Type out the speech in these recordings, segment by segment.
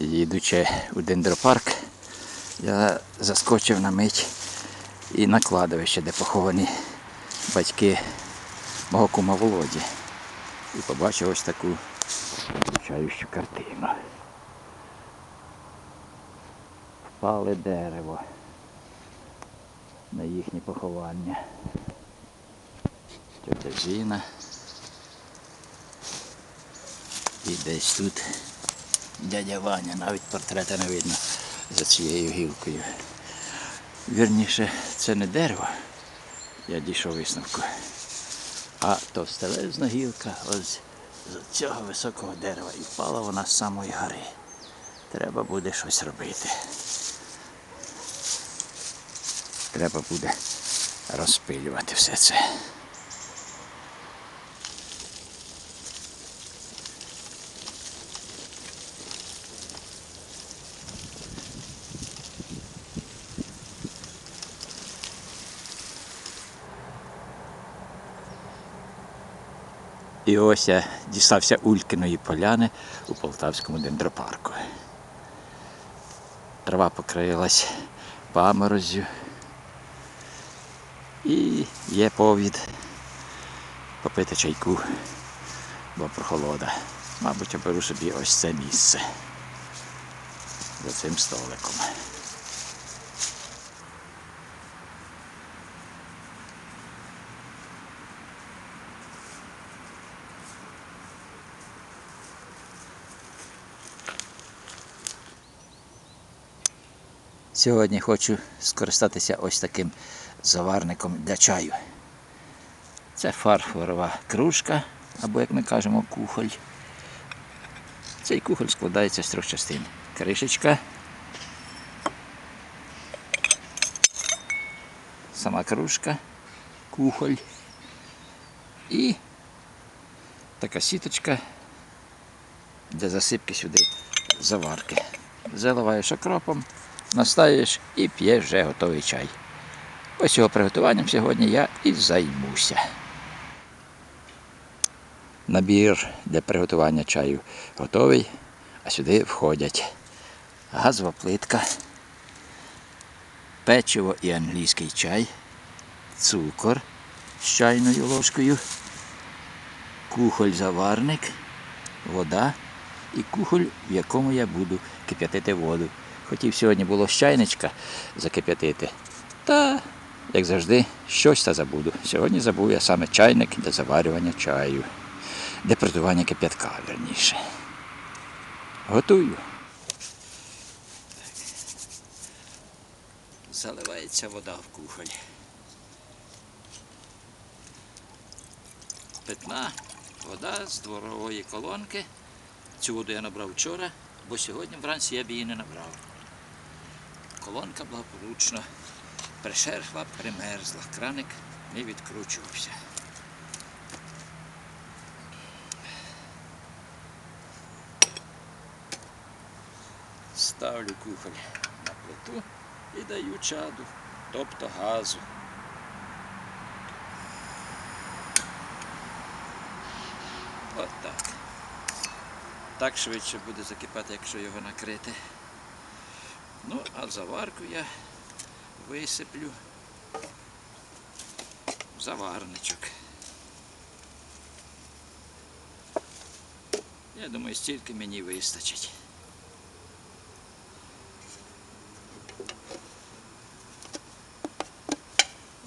Їдучи у дендропарк, я заскочив на мить і на кладовище, де поховані батьки мого кума Володі. І побачив ось таку вручаючу картину. Впале дерево на їхнє поховання. Тетя Зіна. І десь тут дядя Ваня, навіть портрета не видно за цією гілкою. Вірніше, це не дерево, я дійшов висновку, а товстелезна гілка ось з цього високого дерева. І впала вона з самої гори. Треба буде щось робити. Треба буде розпилювати все це. Ось дістався Улькиної поляни у Полтавському дендропарку. Трава покрилась паморозю. І є повід попити чайку, бо прохолода. Мабуть, оберу собі ось це місце за цим столиком. Сьогодні хочу скористатися ось таким заварником для чаю. Це фарфорова кружка, або, як ми кажемо, кухоль. Цей кухоль складається з трьох частин. Кришечка, сама кружка, кухоль і така сіточка для засипки сюди заварки. Заливаєш окропом, настаєш і п'єш вже готовий чай. Ось його приготуванням сьогодні я і займуся. Набір для приготування чаю готовий, а сюди входять газова плитка, печиво і англійський чай, цукор з чайною ложкою, кухоль-заварник, вода і кухоль, в якому я буду кип'ятити воду. Хотів сьогодні було чайничка закип'ятити. Та, як завжди, щось та забуду. Сьогодні забув я саме чайник для заварювання чаю, для приготування кип'ятка, верніше. Готую. Заливається вода в кухоль. Питна вода з дворової колонки. Цю воду я набрав вчора, бо сьогодні вранці я б її не набрав. Колонка благополучно пришерхла, примерзла, краник не відкручувався. Ставлю кухоль на плиту і даю чаду, тобто газу. От так. Так швидше буде закипати, якщо його накрити. Ну, а заварку я висиплю в заварничок. Я думаю, стільки мені вистачить.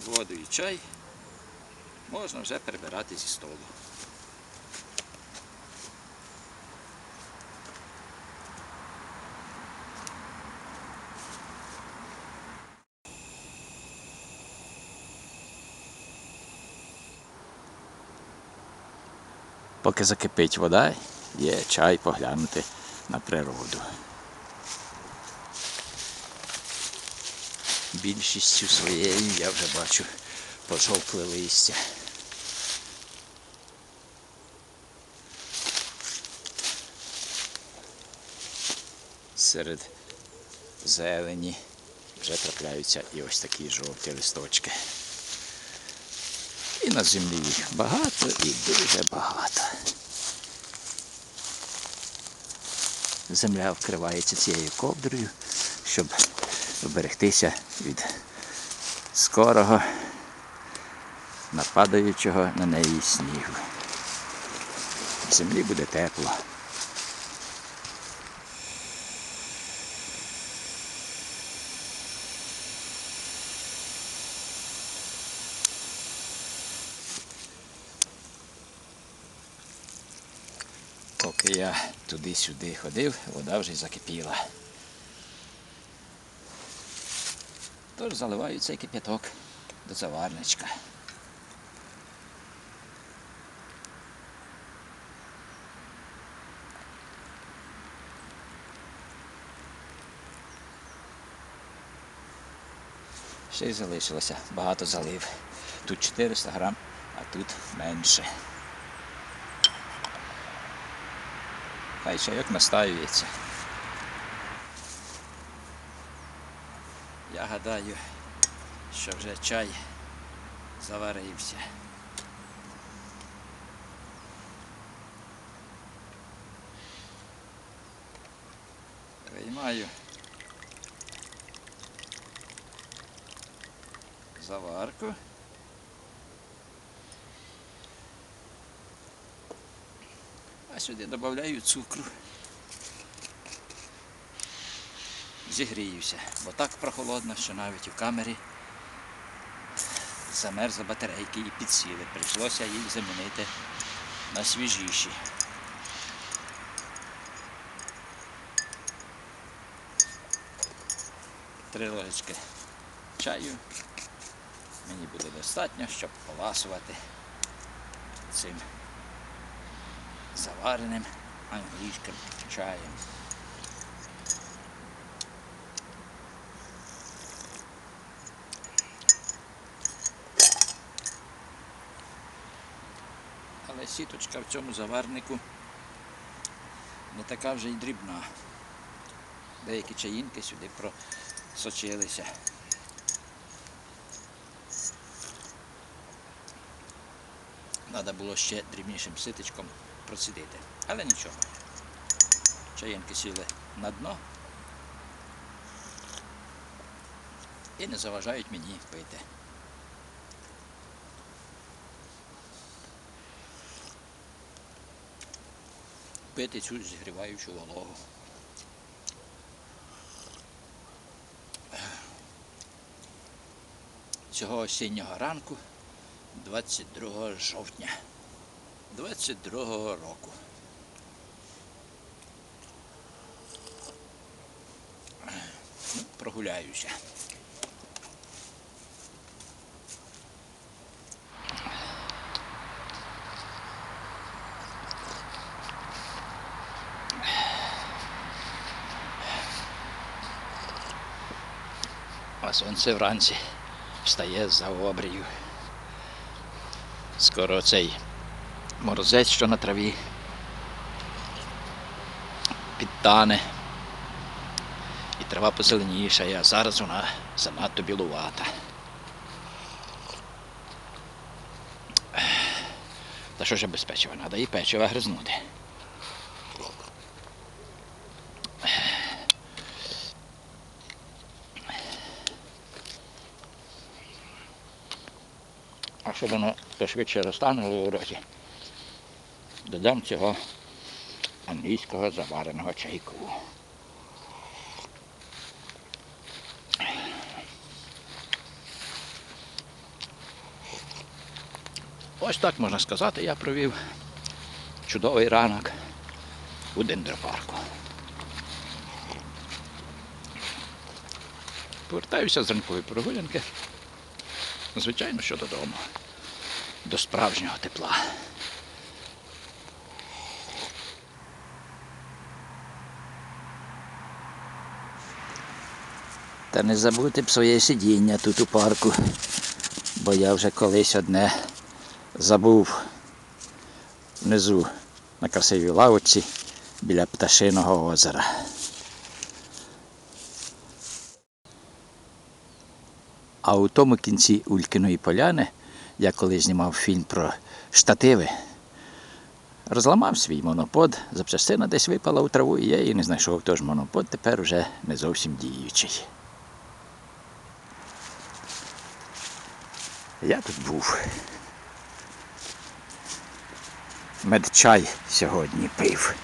Воду і чай можна вже прибирати зі столу. Поки закипить вода, є чай поглянути на природу. Більшістю своєю я вже бачу пожовкли листя. Серед зелені вже трапляються і ось такі жовті листочки. І на землі їх багато і дуже багато. земля вкривається цією ковдрою, щоб вберегтися від скорого нападаючого на неї снігу. В землі буде тепло. Поки я туди-сюди ходив, вода вже й закипіла. Тож заливаю цей кип'яток до заварничка. Ще й залишилося, багато залив. Тут 400 грам, а тут менше. Хай чайок настаюється. Я гадаю, що вже чай заварився. Виймаю заварку. Сюди додаю цукру. Зігріюся, бо так прохолодно, що навіть у камері замерзли батарейки і підсіли. Прийшлося їх замінити на свіжіші. Три ложечки чаю. Мені буде достатньо, щоб поласувати цим завареним англійським чаєм. Але сіточка в цьому заварнику не така вже й дрібна. Деякі чаїнки сюди просочилися. Треба було ще дрібнішим ситочком процідити. Але нічого. Чаєнки сіли на дно і не заважають мені пити. Пити цю зігріваючу вологу. Цього осіннього ранку 22 жовтня 22 року. Ну, прогуляюся. А сонце вранці встає за обрію. Скоро цей морозець, що на траві, підтане. І трава позеленіша, а зараз вона занадто білувата. Та що ж без печива? Треба і печива гризнути. А щоб воно пошвидше розтануло у роті, додам цього англійського завареного чайку. Ось так можна сказати, я провів чудовий ранок у дендропарку. Повертаюся з ранкової прогулянки. Звичайно, що додому. До справжнього тепла. Та не забудьте б своє сидіння тут у парку, бо я вже колись одне забув внизу на красивій лавочці біля пташиного озера. А у тому кінці Улькиної поляни, я коли знімав фільм про штативи, Розламав свій монопод, запчастина десь випала у траву, і я її не знайшов. Тож монопод тепер вже не зовсім діючий. Я тут був. Медчай сьогодні пив.